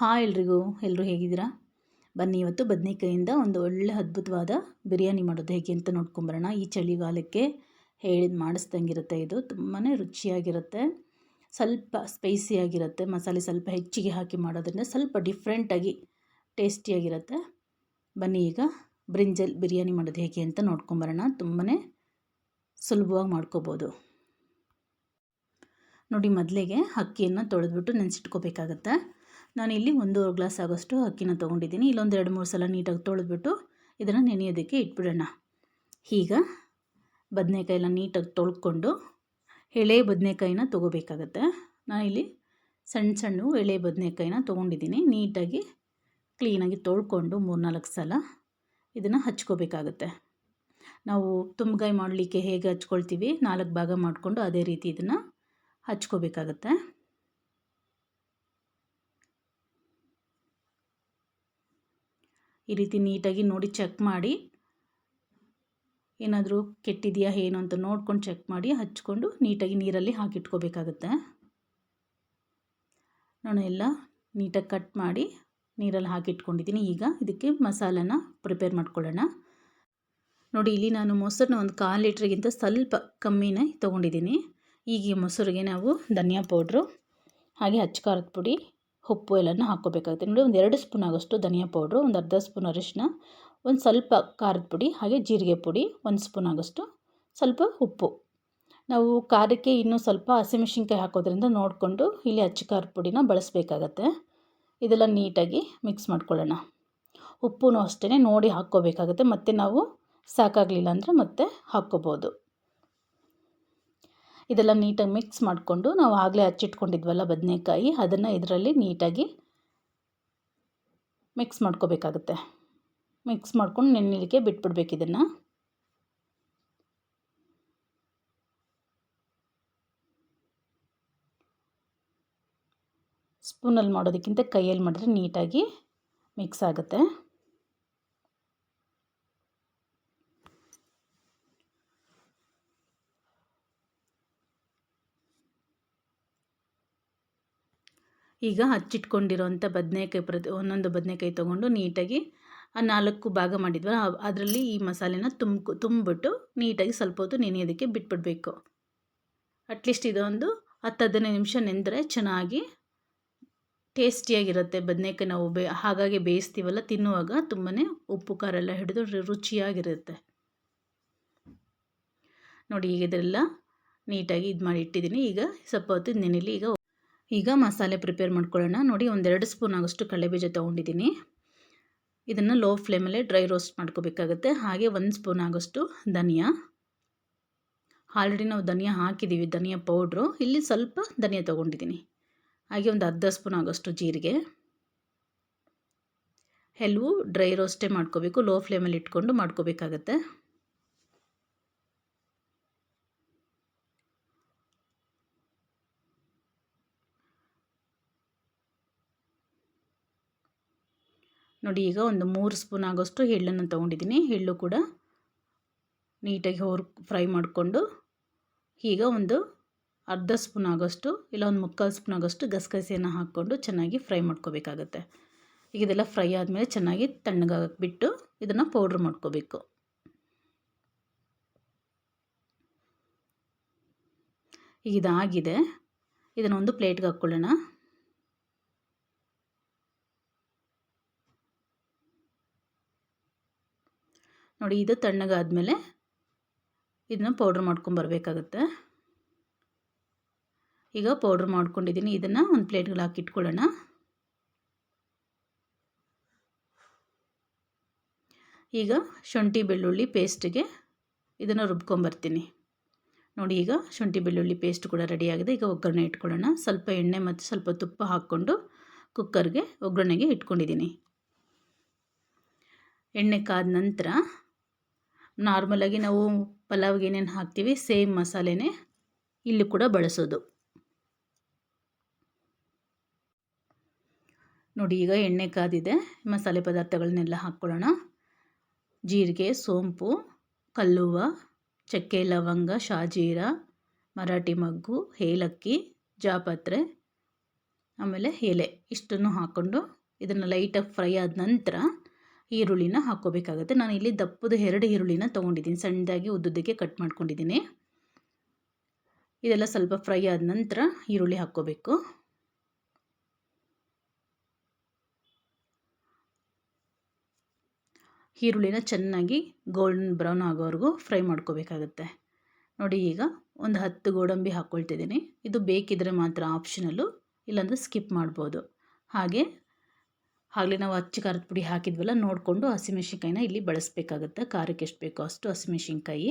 Hi ಎಲ್ರಿಗೂ ಎಲ್ಲರೂ ಹೇಗಿದ್ದೀರಾ? ಬನ್ನಿ, ಇವತ್ತು ಬದನೇಕಾಯಿಂದ ಒಂದು ಒಳ್ಳೆ ಅದ್ಭುತವಾದ ಬಿರಿಯಾನಿ ಮಾಡೋದು ಹೇಗೆ ಅಂತ ನೋಡ್ಕೊಂಬರೋಣ. ಈ ಚಳಿಗಾಲಕ್ಕೆ ಹೇಳಿದ ಮಾಡಿಸ್ದಂಗಿರುತ್ತೆ ಇದು. ತುಂಬಾ ರುಚಿಯಾಗಿರುತ್ತೆ. ಸ್ವಲ್ಪ ಸ್ಪೈಸಿಯಾಗಿರುತ್ತೆ ಮಸಾಲೆ ಸ್ವಲ್ಪ ಹೆಚ್ಚಿಗೆ ಹಾಕಿ ಮಾಡೋದ್ರಿಂದ ಸ್ವಲ್ಪ ಡಿಫ್ರೆಂಟಾಗಿ ಟೇಸ್ಟಿಯಾಗಿರುತ್ತೆ ಬನ್ನಿ ಈಗ ಬ್ರಿಂಜಲ್ ಬಿರಿಯಾನಿ ಮಾಡೋದು ಹೇಗೆ ಅಂತ ನೋಡ್ಕೊಂಬರೋಣ. ತುಂಬಾ ಸುಲಭವಾಗಿ ಮಾಡ್ಕೋಬೋದು. ನೋಡಿ, ಮೊದಲಿಗೆ ಅಕ್ಕಿಯನ್ನು ತೊಳೆದ್ಬಿಟ್ಟು ನೆನೆಸಿಟ್ಕೋಬೇಕಾಗತ್ತೆ. ನಾನಿಲ್ಲಿ ಒಂದೂವರೆ ಗ್ಲಾಸ್ ಆಗೋಷ್ಟು ಅಕ್ಕಿನ ತೊಗೊಂಡಿದ್ದೀನಿ. ಇಲ್ಲೊಂದು ಎರಡು, ಮೂರು ಸಲ ನೀಟಾಗಿ ತೊಳೆದ್ಬಿಟ್ಟು ಇದನ್ನು ನೆನೆಯೋದಕ್ಕೆ ಇಟ್ಬಿಡೋಣ. ಈಗ ಬದನೇಕಾಯಿನ ನೀಟಾಗಿ ತೊಳ್ಕೊಂಡು ಎಳೆ ಬದನೆಕಾಯಿನ ತೊಗೋಬೇಕಾಗತ್ತೆ. ನಾನಿಲ್ಲಿ ಸಣ್ಣ ಸಣ್ಣ ಎಳೆ ಬದನೆಕಾಯಿನ ತೊಗೊಂಡಿದ್ದೀನಿ. ನೀಟಾಗಿ ಕ್ಲೀನಾಗಿ ತೊಳ್ಕೊಂಡು ಮೂರ್ನಾಲ್ಕು ಸಲ ಇದನ್ನು ಹಚ್ಕೋಬೇಕಾಗತ್ತೆ. ನಾವು ತುಂಬಗಾಯಿ ಮಾಡಲಿಕ್ಕೆ ಹೇಗೆ ಹಚ್ಕೊಳ್ತೀವಿ ನಾಲ್ಕು ಭಾಗ ಮಾಡಿಕೊಂಡು ಅದೇ ರೀತಿ ಇದನ್ನು ಹಚ್ಕೋಬೇಕಾಗತ್ತೆ. ಈ ರೀತಿ ನೀಟಾಗಿ ನೋಡಿ ಚೆಕ್ ಮಾಡಿ. ಏನಾದರೂ ಕೆಟ್ಟಿದೆಯಾ ಏನು ಅಂತ ನೋಡ್ಕೊಂಡು ಚೆಕ್ ಮಾಡಿ, ಹಚ್ಕೊಂಡು ನೀಟಾಗಿ ನೀರಲ್ಲಿ ಹಾಕಿಟ್ಕೋಬೇಕಾಗತ್ತೆ. ನಾನು ಎಲ್ಲ ನೀಟಾಗಿ ಕಟ್ ಮಾಡಿ ನೀರಲ್ಲಿ ಹಾಕಿಟ್ಕೊಂಡಿದ್ದೀನಿ. ಈಗ ಇದಕ್ಕೆ ಮಸಾಲನ ಪ್ರಿಪೇರ್ ಮಾಡ್ಕೊಳ್ಳೋಣ. ನೋಡಿ, ಇಲ್ಲಿ ನಾನು ಮೊಸರನ್ನ ಒಂದು ಕಾಲು ಲೀಟ್ರಿಗಿಂತ ಸ್ವಲ್ಪ ಕಮ್ಮಿನೇ ತೊಗೊಂಡಿದ್ದೀನಿ. ಈಗ ಈ ಮೊಸರಿಗೆ ನಾವು ಧನಿಯಾ ಪೌಡ್ರು, ಹಾಗೆ ಹಚ್ಕಾರದ ಪುಡಿ ಉಪ್ಪು ಎಲ್ಲನೂ ಹಾಕ್ಕೋಬೇಕಾಗುತ್ತೆ. ನೋಡಿ, ಒಂದು ಎರಡು ಸ್ಪೂನ್ ಆಗೋಷ್ಟು ಧನಿಯಾ ಪೌಡ್ರು, ಒಂದು ಅರ್ಧ ಸ್ಪೂನ್ ಅರಿಶಿನ ಒಂದು ಸ್ವಲ್ಪ ಖಾರದ ಪುಡಿ, ಹಾಗೆ ಜೀರಿಗೆ ಪುಡಿ, ಒಂದು ಸ್ಪೂನ್ ಆಗೋಷ್ಟು ಸ್ವಲ್ಪ ಉಪ್ಪು. ನಾವು ಖಾರಕ್ಕೆ ಇನ್ನೂ ಸ್ವಲ್ಪ ಹಸಿಮೆಣ್ಸಿನ್ಕಾಯಿ ಹಾಕೋದ್ರಿಂದ ನೋಡಿಕೊಂಡು ಇಲ್ಲಿ ಅಚ್ಚ ಖಾರದ ಪುಡಿನ ಬಳಸಬೇಕಾಗತ್ತೆ. ಇದೆಲ್ಲ ನೀಟಾಗಿ ಮಿಕ್ಸ್ ಮಾಡ್ಕೊಳ್ಳೋಣ. ಉಪ್ಪು ಅಷ್ಟೇ ನೋಡಿ ಹಾಕ್ಕೋಬೇಕಾಗತ್ತೆ. ಮತ್ತು ನಾವು ಸಾಕಾಗಲಿಲ್ಲ ಅಂದರೆ ಮತ್ತೆ ಹಾಕ್ಕೋಬೋದು. ಇದೆಲ್ಲ ನೀಟಾಗಿ ಮಿಕ್ಸ್ ಮಾಡಿಕೊಂಡು ನಾವು ಆಗಲೇ ಹಚ್ಚಿಟ್ಕೊಂಡಿದ್ವಲ್ಲ ಬದನೆಕಾಯಿ, ಅದನ್ನು ಇದರಲ್ಲಿ ನೀಟಾಗಿ ಮಿಕ್ಸ್ ಮಾಡ್ಕೋಬೇಕಾಗುತ್ತೆ. ಮಿಕ್ಸ್ ಮಾಡ್ಕೊಂಡು ನೆನ್ನಿಲಿಕ್ಕೆ ಬಿಟ್ಬಿಡ್ಬೇಕು ಇದನ್ನು. ಸ್ಪೂನಲ್ಲಿ ಮಾಡೋದಕ್ಕಿಂತ ಕೈಯಲ್ಲಿ ಮಾಡಿದ್ರೆ ನೀಟಾಗಿ ಮಿಕ್ಸ್ ಆಗುತ್ತೆ. ಈಗ ಹಚ್ಚಿಟ್ಕೊಂಡಿರೋಂಥ ಬದನೆಕಾಯಿ ಪ್ರತಿ, ಒಂದೊಂದು ಬದನೆಕಾಯಿ ತೊಗೊಂಡು ನೀಟಾಗಿ ಆ ನಾಲ್ಕು ಭಾಗ ಮಾಡಿದ್ವಲ್ಲ ಅದರಲ್ಲಿ ಈ ಮಸಾಲೆನ ತುಂಬ ತುಂಬಿಬಿಟ್ಟು ನೀಟಾಗಿ ಸ್ವಲ್ಪ ಹೊತ್ತು ನೆನೆಯೋದಕ್ಕೆ ಬಿಟ್ಬಿಡಬೇಕು. ಅಟ್ಲೀಸ್ಟ್ ಇದೊಂದು ಹತ್ತು ಹದಿನೈದು ನಿಮಿಷ ನೆಂದರೆ ಚೆನ್ನಾಗಿ ಟೇಸ್ಟಿಯಾಗಿರುತ್ತೆ ಬದನೆಕಾಯಿ ನಾವು ಬೇ, ಹಾಗಾಗಿ ಬೇಯಿಸ್ತೀವಲ್ಲ ತಿನ್ನುವಾಗ ತುಂಬಾ ಉಪ್ಪು, ಖಾರ ಎಲ್ಲ ಹಿಡಿದು ರುಚಿಯಾಗಿರುತ್ತೆ. ನೋಡಿ ಈಗ ಇದೆಲ್ಲ ನೀಟಾಗಿ ಇದು ಮಾಡಿ ಇಟ್ಟಿದ್ದೀನಿ. ಈಗ ಸ್ವಲ್ಪ ಹೊತ್ತು ನೆನೆಲಿ ಈಗ ಈಗ ಮಸಾಲೆ ಪ್ರಿಪೇರ್ ಮಾಡ್ಕೊಳ್ಳೋಣ. ನೋಡಿ ಒಂದೆರಡು ಸ್ಪೂನ್ ಆಗೋಷ್ಟು ಕಡಲೆಬೀಜ ತೊಗೊಂಡಿದ್ದೀನಿ. ಇದನ್ನು ಲೋ ಫ್ಲೇಮಲ್ಲೇ ಡ್ರೈ ರೋಸ್ಟ್ ಮಾಡ್ಕೋಬೇಕಾಗುತ್ತೆ. ಹಾಗೆ ಒಂದು ಸ್ಪೂನ್ ಆಗೋಷ್ಟು ಧನಿಯಾ. ಆಲ್ರೆಡಿ ನಾವು ಧನಿಯಾ ಹಾಕಿದ್ದೀವಿ ಧನಿಯಾ ಪೌಡ್ರು ಇಲ್ಲಿ ಸ್ವಲ್ಪ ಧನಿಯಾ ತೊಗೊಂಡಿದ್ದೀನಿ. ಹಾಗೆ ಒಂದು ಅರ್ಧ ಸ್ಪೂನ್ ಆಗೋಷ್ಟು ಜೀರಿಗೆ. ಎಲ್ಲವೂ ಡ್ರೈ ರೋಸ್ಟೇ ಮಾಡ್ಕೋಬೇಕು ಲೋ ಫ್ಲೇಮಲ್ಲಿ ಇಟ್ಕೊಂಡು ಮಾಡ್ಕೋಬೇಕಾಗತ್ತೆ. ನೋಡಿ, ಈಗ ಒಂದು ಮೂರು ಸ್ಪೂನ್ ಆಗೋಷ್ಟು ಎಳ್ಳನ್ನು ತೊಗೊಂಡಿದ್ದೀನಿ. ಎಳ್ಳು ಕೂಡ ನೀಟಾಗಿ ಹೊರ್ ಫ್ರೈ ಮಾಡಿಕೊಂಡು, ಈಗ ಒಂದು ಅರ್ಧ ಸ್ಪೂನ್ ಆಗೋಷ್ಟು ಇಲ್ಲ ಒಂದು ಮುಕ್ಕಾಲು ಸ್ಪೂನ್ ಆಗೋಷ್ಟು ಗಸಗಸೆಯನ್ನು ಹಾಕ್ಕೊಂಡು ಚೆನ್ನಾಗಿ ಫ್ರೈ ಮಾಡ್ಕೋಬೇಕಾಗತ್ತೆ. ಈಗ ಇದೆಲ್ಲ ಫ್ರೈ ಆದಮೇಲೆ ಚೆನ್ನಾಗಿ ತಣ್ಣಗಾಗಕ್ಕೆ ಬಿಟ್ಟು ಇದನ್ನು ಪೌಡ್ರ್ ಮಾಡ್ಕೋಬೇಕು. ಈಗ ಇದಾಗಿದೆ. ಇದನ್ನು ಒಂದು ಪ್ಲೇಟ್ಗೆ ಹಾಕ್ಕೊಳ್ಳೋಣ. ನೋಡಿ, ಇದು ತಣ್ಣಗಾದಮೇಲೆ ಇದನ್ನು ಪೌಡ್ರ್ ಮಾಡ್ಕೊಂಬರ್ಬೇಕಾಗತ್ತೆ ಈಗ ಪೌಡ್ರ್ ಮಾಡ್ಕೊಂಡಿದ್ದೀನಿ ಇದನ್ನು ಒಂದು ಪ್ಲೇಟ್ಗಳು ಹಾಕಿ ಇಟ್ಕೊಳ್ಳೋಣ. ಈಗ ಶುಂಠಿ, ಬೆಳ್ಳುಳ್ಳಿ ಪೇಸ್ಟಿಗೆ ಇದನ್ನು ರುಬ್ಕೊಂಬರ್ತೀನಿ. ನೋಡಿ, ಈಗ ಶುಂಠಿ, ಬೆಳ್ಳುಳ್ಳಿ ಪೇಸ್ಟ್ ಕೂಡ ರೆಡಿಯಾಗಿದೆ ಈಗ ಒಗ್ಗರಣೆ ಇಟ್ಕೊಳ್ಳೋಣ. ಸ್ವಲ್ಪ ಎಣ್ಣೆ ಮತ್ತು ಸ್ವಲ್ಪ ತುಪ್ಪ ಹಾಕ್ಕೊಂಡು ಕುಕ್ಕರ್ಗೆ ಒಗ್ಗರಣೆಗೆ ಇಟ್ಕೊಂಡಿದ್ದೀನಿ ಎಣ್ಣೆ ಕಾದ ನಂತರ ನಾರ್ಮಲಾಗಿ ನಾವು ಪಲಾವ್ಗೆ ಏನೇನು ಹಾಕ್ತೀವಿ ಸೇಮ್ ಮಸಾಲೆನೇ ಇಲ್ಲಿ ಕೂಡ ಬಳಸೋದು. ನೋಡಿ, ಈಗ ಎಣ್ಣೆ ಕಾದಿದೆ. ಮಸಾಲೆ ಪದಾರ್ಥಗಳನ್ನೆಲ್ಲ ಹಾಕ್ಕೊಳ್ಳೋಣ. ಜೀರಿಗೆ, ಸೋಂಪು, ಕಲ್ಲುವ, ಚಕ್ಕೆ, ಲವಂಗ, ಶಾಜೀರ, ಮರಾಠಿ ಮಗ್ಗು, ಏಲಕ್ಕಿ, ಜಾಪತ್ರೆ, ಆಮೇಲೆ ಎಲೆ. ಇಷ್ಟನ್ನು ಹಾಕ್ಕೊಂಡು ಇದನ್ನು ಲೈಟಾಗಿ ಫ್ರೈ ಆದ ನಂತರ ಈರುಳ್ಳಿನ ಹಾಕೋಬೇಕಾಗುತ್ತೆ ನಾನು ಇಲ್ಲಿ ದಪ್ಪದ ಎರಡು ಈರುಳ್ಳಿನ ತೊಗೊಂಡಿದ್ದೀನಿ. ಸಣ್ಣದಾಗಿ ಉದ್ದುದ್ದಕ್ಕೆ ಕಟ್ ಮಾಡ್ಕೊಂಡಿದ್ದೀನಿ. ಇದೆಲ್ಲ ಸ್ವಲ್ಪ ಫ್ರೈ ಆದ ನಂತರ ಈರುಳ್ಳಿ ಹಾಕ್ಕೋಬೇಕು. ಈರುಳ್ಳಿನ ಚೆನ್ನಾಗಿ ಗೋಲ್ಡನ್ ಬ್ರೌನ್ ಆಗೋವರೆಗೂ ಫ್ರೈ ಮಾಡ್ಕೋಬೇಕಾಗತ್ತೆ. ನೋಡಿ, ಈಗ ಒಂದು ಹತ್ತು ಗೋಡಂಬಿ ಹಾಕ್ಕೊಳ್ತಿದ್ದೀನಿ. ಇದು ಬೇಕಿದ್ರೆ ಮಾತ್ರ ಆಪ್ಷನಲ್ಲು ಇಲ್ಲಾಂದರೆ ಸ್ಕಿಪ್ ಮಾಡ್ಬೋದು. ಹಾಗೆ ಆಗಲೇ ನಾವು ಅಚ್ಚ ಖಾರದ ಪುಡಿ ಹಾಕಿದ್ವಲ್ಲ, ನೋಡಿಕೊಂಡು ಹಸಿಮೆಣ್ಸಿನ್ಕಾಯಿನ ಇಲ್ಲಿ ಬಳಸಬೇಕಾಗುತ್ತೆ. ಖಾರಕ್ಕೆ ಎಷ್ಟು ಬೇಕೋ ಅಷ್ಟು ಹಸಿಮೆಣ್ಸಿನ್ಕಾಯಿ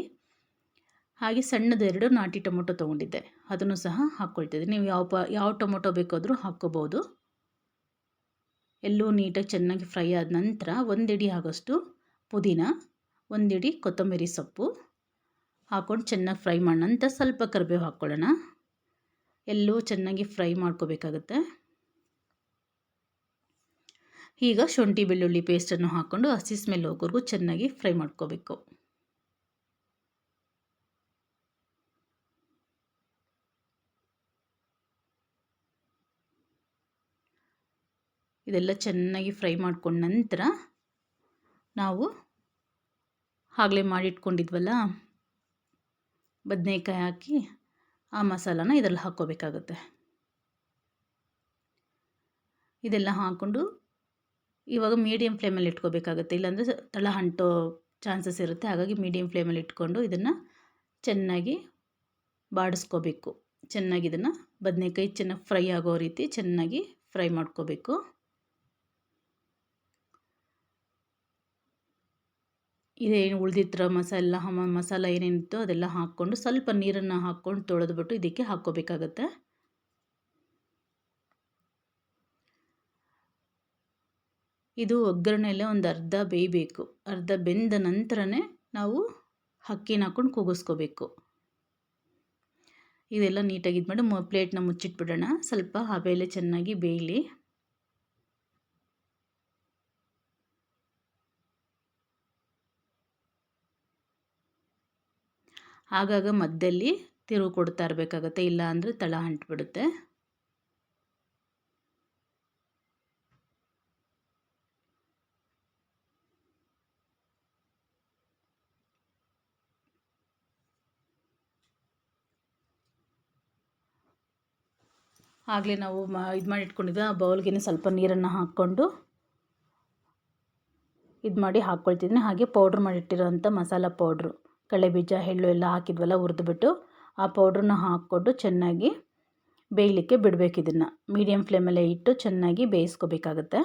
ಹಾಗೆ ಸಣ್ಣದು ಎರಡು ನಾಟಿ ಟೊಮೊಟೊ ತೊಗೊಂಡಿದ್ದೆ. ಅದನ್ನು ಸಹ ಹಾಕ್ಕೊಳ್ತಿದ್ದೆ. ನೀವು ಯಾವ ಪ, ಯಾವ ಟೊಮೊಟೊ ಬೇಕಾದರೂ ಹಾಕ್ಕೋಬೋದು. ಎಲ್ಲೂ ನೀಟಾಗಿ ಚೆನ್ನಾಗಿ ಫ್ರೈ ಆದ ನಂತರ ಒಂದಿಡಿ ಆಗೋಷ್ಟು ಪುದೀನ, ಒಂದಿಡಿ ಕೊತ್ತಂಬರಿ ಸೊಪ್ಪು ಹಾಕ್ಕೊಂಡು ಚೆನ್ನಾಗಿ ಫ್ರೈ ಮಾಡೋಣ ನಂತರ ಸ್ವಲ್ಪ ಕರಿಬೇವು ಹಾಕ್ಕೊಳ್ಳೋಣ. ಎಲ್ಲೂ ಚೆನ್ನಾಗಿ ಫ್ರೈ ಮಾಡ್ಕೋಬೇಕಾಗತ್ತೆ. ಈಗ ಶುಂಠಿ ಬೆಳ್ಳುಳ್ಳಿ ಪೇಸ್ಟನ್ನು ಹಾಕ್ಕೊಂಡು ಹಸಿ ಸ್ಮೆಲ್ ಹೋಗೋವರೆಗೂ ಚೆನ್ನಾಗಿ ಫ್ರೈ ಮಾಡ್ಕೋಬೇಕು. ಇದೆಲ್ಲ ಚೆನ್ನಾಗಿ ಫ್ರೈ ಮಾಡ್ಕೊಂಡ ನಂತರ ನಾವು ಆಗಲೇ ಮಾಡಿಟ್ಕೊಂಡಿದ್ವಲ್ಲ, ಬದನೇಕಾಯಿ ಹಾಕಿ ಆ ಮಸಾಲಾನ ಇದರಲ್ಲಿ ಹಾಕ್ಕೋಬೇಕಾಗುತ್ತೆ. ಇದೆಲ್ಲ ಹಾಕ್ಕೊಂಡು ಇವಾಗ ಮೀಡಿಯಮ್ ಫ್ಲೇಮಲ್ಲಿ ಇಟ್ಕೋಬೇಕಾಗುತ್ತೆ. ಇಲ್ಲಾಂದರೆ ತಳ ಅಂಟೋ ಚಾನ್ಸಸ್ ಇರುತ್ತೆ. ಹಾಗಾಗಿ ಮೀಡಿಯಮ್ ಫ್ಲೇಮಲ್ಲಿ ಇಟ್ಕೊಂಡು ಇದನ್ನು ಚೆನ್ನಾಗಿ ಬಾಡಿಸ್ಕೋಬೇಕು. ಚೆನ್ನಾಗಿ ಇದನ್ನು ಬದನೆಕಾಯಿ ಚೆನ್ನಾಗಿ ಫ್ರೈ ಆಗೋ ರೀತಿ ಚೆನ್ನಾಗಿ ಫ್ರೈ ಮಾಡ್ಕೋಬೇಕು. ಇದೇನು ಉಳಿದಿತ್ರ ಮಸಾಲ ಮಸಾಲ ಏನೇನಿತ್ತು ಅದೆಲ್ಲ ಹಾಕ್ಕೊಂಡು ಸ್ವಲ್ಪ ನೀರನ್ನು ಹಾಕ್ಕೊಂಡು ತೊಳೆದ್ಬಿಟ್ಟು ಇದಕ್ಕೆ ಹಾಕ್ಕೋಬೇಕಾಗತ್ತೆ. ಇದು ಒಗ್ಗರಣೆಯಲ್ಲೇ ಒಂದು ಅರ್ಧ ಬೇಯಬೇಕು. ಅರ್ಧ ಬೆಂದ ನಂತರನೇ ನಾವು ಅಕ್ಕಿನ ಹಾಕ್ಕೊಂಡು ಕೂಗಿಸ್ಕೋಬೇಕು. ಇದೆಲ್ಲ ನೀಟಾಗಿ ಇದು ಮಾಡಿ ಪ್ಲೇಟ್ನ ಮುಚ್ಚಿಟ್ಬಿಡೋಣ. ಸ್ವಲ್ಪ ಹಬೆಲೆ ಚೆನ್ನಾಗಿ ಬೇಯಲಿ. ಆಗಾಗ ಮಧ್ಯದಲ್ಲಿ ತಿರುವು ಕೊಡ್ತಾ ಇರಬೇಕಾಗತ್ತೆ. ಇಲ್ಲ ಅಂದರೆ ತಳ ಅಂಟ್ಬಿಡುತ್ತೆ. ಆಗಲೇ ನಾವು ಮ, ಇದು ಮಾಡಿ ಇಟ್ಕೊಂಡಿದ್ದ ಆ ಬೌಲ್ಗೆ ಸ್ವಲ್ಪ ನೀರನ್ನು ಹಾಕ್ಕೊಂಡು ಇದು ಮಾಡಿ ಹಾಕ್ಕೊಳ್ತಿದ್ದೀನಿ ಹಾಗೆ ಪೌಡ್ರ್ ಮಾಡಿಟ್ಟಿರೋಂಥ ಮಸಾಲ ಪೌಡ್ರು ಕಡಲೆಬೀಜ ಎಳ್ಳು ಎಲ್ಲ ಹಾಕಿದ್ವಲ್ಲ, ಹುರಿದ್ಬಿಟ್ಟು ಆ ಪೌಡ್ರನ್ನ ಹಾಕ್ಕೊಂಡು ಚೆನ್ನಾಗಿ ಬೇಯಲಿಕ್ಕೆ ಬಿಡಬೇಕು ಇದನ್ನು. ಮೀಡಿಯಮ್ ಫ್ಲೇಮಲ್ಲೇ ಇಟ್ಟು ಚೆನ್ನಾಗಿ ಬೇಯಿಸ್ಕೋಬೇಕಾಗತ್ತೆ.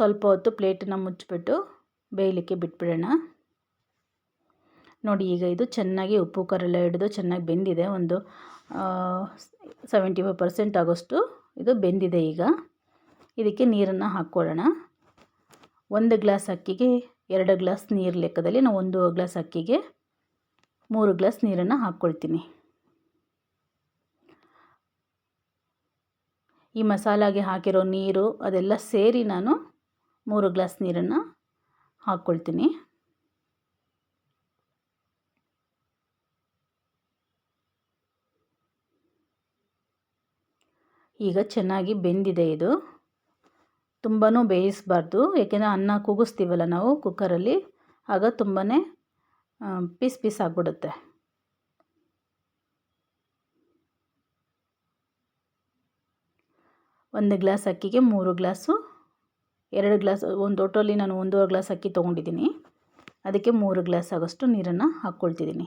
ಸ್ವಲ್ಪ ಹೊತ್ತು ಪ್ಲೇಟನ್ನು ಮುಚ್ಚಿಬಿಟ್ಟು ಬೇಯಲಿಕ್ಕೆ ಬಿಟ್ಬಿಡೋಣ. ನೋಡಿ, ಈಗ ಇದು ಚೆನ್ನಾಗಿ ಉಪ್ಪು ಕರೆಲ್ಲ ಹಿಡಿದು ಚೆನ್ನಾಗಿ ಬೆಂದಿದೆ. ಒಂದು ಸೆವೆಂಟಿ ಫೈವ್ ಪರ್ಸೆಂಟ್ ಆಗೋಷ್ಟು ಇದು ಬೆಂದಿದೆ ಈಗ. ಇದಕ್ಕೆ ನೀರನ್ನು ಹಾಕ್ಕೊಳ್ಳೋಣ. ಒಂದು ಗ್ಲಾಸ್ ಅಕ್ಕಿಗೆ ಎರಡು ಗ್ಲಾಸ್ ನೀರು ಲೆಕ್ಕದಲ್ಲಿ ನಾನು ಒಂದು ಗ್ಲಾಸ್ ಅಕ್ಕಿಗೆ ಮೂರು ಗ್ಲಾಸ್ ನೀರನ್ನು ಹಾಕ್ಕೊಳ್ತೀನಿ. ಈ ಮಸಾಲಾಗೆ ಹಾಕಿರೋ ನೀರು ಅದೆಲ್ಲ ಸೇರಿ ನಾನು ಮೂರು ಗ್ಲಾಸ್ ನೀರನ್ನು ಹಾಕ್ಕೊಳ್ತೀನಿ. ಈಗ ಚೆನ್ನಾಗಿ ಬೆಂದಿದೆ ಇದು. ತುಂಬಾ ಬೇಯಿಸಬಾರ್ದು ಏಕೆಂದರೆ ಅನ್ನ ಕೂಗಿಸ್ತೀವಲ್ಲ ನಾವು ಕುಕ್ಕರಲ್ಲಿ, ಆಗ ತುಂಬಾ ಪೀಸ್ ಪೀಸ್ ಆಗಿಬಿಡುತ್ತೆ. ಒಂದು ಗ್ಲಾಸ್ ಅಕ್ಕಿಗೆ ಮೂರು ಗ್ಲಾಸು ಎರಡು ಗ್ಲಾಸ್, ಒಂದು ಲೋಟಲ್ಲಿ ನಾನು ಒಂದೂವರೆ ಗ್ಲಾಸ್ ಅಕ್ಕಿ ತೊಗೊಂಡಿದ್ದೀನಿ. ಅದಕ್ಕೆ ಮೂರು ಗ್ಲಾಸ್ ಆಗೋಷ್ಟು ನೀರನ್ನು ಹಾಕ್ಕೊಳ್ತಿದ್ದೀನಿ.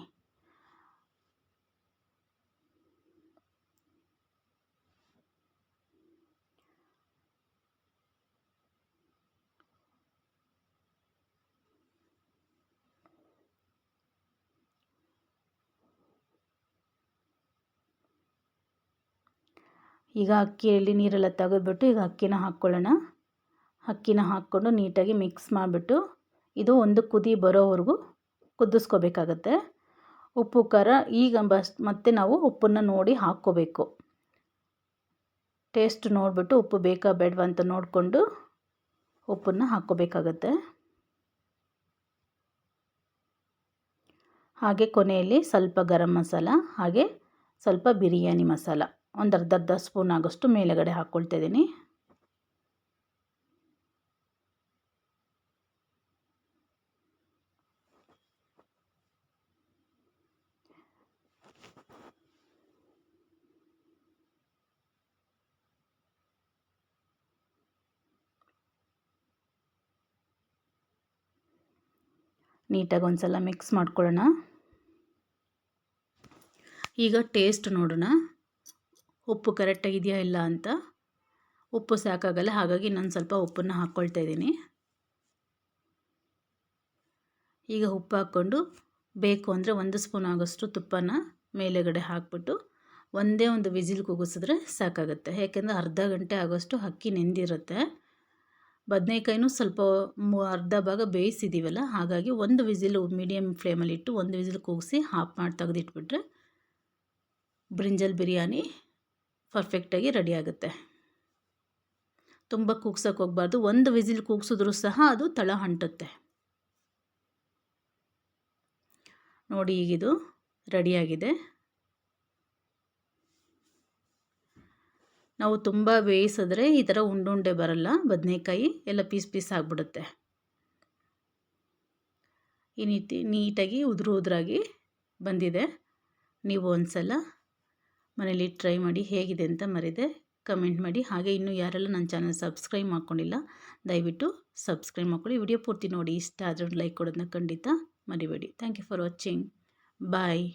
ಈಗ ಅಕ್ಕಿಯಲ್ಲಿ ನೀರೆಲ್ಲ ತೆಗೆದ್ಬಿಟ್ಟು ಈಗ ಅಕ್ಕಿನ ಹಾಕ್ಕೊಳ್ಳೋಣ. ಅಕ್ಕಿನ ಹಾಕ್ಕೊಂಡು ನೀಟಾಗಿ ಮಿಕ್ಸ್ ಮಾಡಿಬಿಟ್ಟು ಇದು ಒಂದು ಕುದಿ ಬರೋವರೆಗೂ ಕುದಿಸ್ಕೋಬೇಕಾಗತ್ತೆ. ಉಪ್ಪು, ಖಾರ ಈಗ ಬಸ್ ಮತ್ತೆ ನಾವು ಉಪ್ಪನ್ನು ನೋಡಿ ಹಾಕ್ಕೋಬೇಕು. ಟೇಸ್ಟ್ ನೋಡಿಬಿಟ್ಟು ಉಪ್ಪು ಬೇಕಾ ಬೇಡವಾ ಅಂತ ನೋಡಿಕೊಂಡು ಉಪ್ಪನ್ನು ಹಾಕ್ಕೋಬೇಕಾಗತ್ತೆ. ಹಾಗೆ ಕೊನೆಯಲ್ಲಿ ಸ್ವಲ್ಪ ಗರಂ ಮಸಾಲ, ಹಾಗೆ ಸ್ವಲ್ಪ ಬಿರಿಯಾನಿ ಮಸಾಲ. ಒಂದು ಅರ್ಧ ಅರ್ಧ ಸ್ಪೂನ್ ಆಗೋಷ್ಟು ಮೇಲುಗಡೆ ಹಾಕ್ಕೊಳ್ತಾ ಇದ್ದೀನಿ. ನೀಟಾಗಿ ಒಂದು ಸಲ ಮಿಕ್ಸ್ ಮಾಡ್ಕೊಳ್ಳೋಣ. ಈಗ ಟೇಸ್ಟ್ ನೋಡೋಣ. ಉಪ್ಪು ಕರೆಕ್ಟಾಗಿದೆಯಾ ಇಲ್ಲ ಅಂತ. ಉಪ್ಪು ಸಾಕಾಗಲ್ಲ, ಹಾಗಾಗಿ ನಾನು ಸ್ವಲ್ಪ ಉಪ್ಪನ್ನು ಹಾಕ್ಕೊಳ್ತಾ ಇದ್ದೀನಿ. ಈಗ ಉಪ್ಪು ಹಾಕ್ಕೊಂಡು ಬೇಕು ಅಂದರೆ ಒಂದು ಸ್ಪೂನ್ ಆಗೋಷ್ಟು ತುಪ್ಪನ ಮೇಲೆಗಡೆ ಹಾಕ್ಬಿಟ್ಟು ಒಂದೇ ಒಂದು ವಿಜಿಲ್ ಕೂಗಿಸಿದ್ರೆ ಸಾಕಾಗುತ್ತೆ. ಯಾಕೆಂದರೆ ಅರ್ಧ ಗಂಟೆ ಆಗೋಷ್ಟು ಅಕ್ಕಿ ನೆಂದಿರುತ್ತೆ. ಬದನೇಕಾಯಿನೂ ಸ್ವಲ್ಪ ಅರ್ಧ ಭಾಗ ಬೇಯಿಸಿದ್ದೀವಲ್ಲ ಹಾಗಾಗಿ ಒಂದು ವಿಸಿಲು ಮೀಡಿಯಮ್ ಫ್ಲೇಮಲ್ಲಿಟ್ಟು ಒಂದು ವಿಸಿಲ್ ಕೂಗಿಸಿ ಹಾಫ್ ಮಾಡಿ ತೆಗೆದಿಟ್ಬಿಟ್ರೆ ಬ್ರಿಂಜಲ್ ಬಿರಿಯಾನಿ ಪರ್ಫೆಕ್ಟಾಗಿ ರೆಡಿ ಆಗುತ್ತೆ. ತುಂಬ ಕೂಗ್ಸೋಕೆ ಹೋಗಬಾರ್ದು. ಒಂದು ವಿಸಿಲ್ ಕೂಗ್ಸಿದ್ರೂ ಸಹ ಅದು ತಳ ಅಂಟುತ್ತೆ ನೋಡಿ ಈಗಿದು ರೆಡಿಯಾಗಿದೆ ನಾವು ತುಂಬ ಬೇಯಿಸಿದ್ರೆ ಈ ಥರ ಉಂಡುಂಡೆ ಬರಲ್ಲ, ಬದನೆಕಾಯಿ ಎಲ್ಲ ಪೀಸ್ ಪೀಸ್ ಆಗಿಬಿಡುತ್ತೆ. ಈ ನೀತಿ, ನೀಟಾಗಿ ಉದುರು ಉದುರಾಗಿ ಬಂದಿದೆ. ನೀವು ಒಂದು ಸಲ ಮನೇಲಿ ಟ್ರೈ ಮಾಡಿ ಹೇಗಿದೆ ಅಂತ ಮರಿದೆ ಕಮೆಂಟ್ ಮಾಡಿ. ಹಾಗೆ ಇನ್ನೂ ಯಾರೆಲ್ಲ ನನ್ನ ಚಾನಲ್ ಸಬ್ಸ್ಕ್ರೈಬ್ ಮಾಡ್ಕೊಂಡಿಲ್ಲ, ದಯವಿಟ್ಟು ಸಬ್ಸ್ಕ್ರೈಬ್ ಮಾಡ್ಕೊಳ್ಳಿ. ವಿಡಿಯೋ ಪೂರ್ತಿ ನೋಡಿ. ಇಷ್ಟ ಆದರೆ ಲೈಕ್ ಕೊಡೋದನ್ನ ಖಂಡಿತ ಮರಿಬೇಡಿ. Thank you for watching. Bye.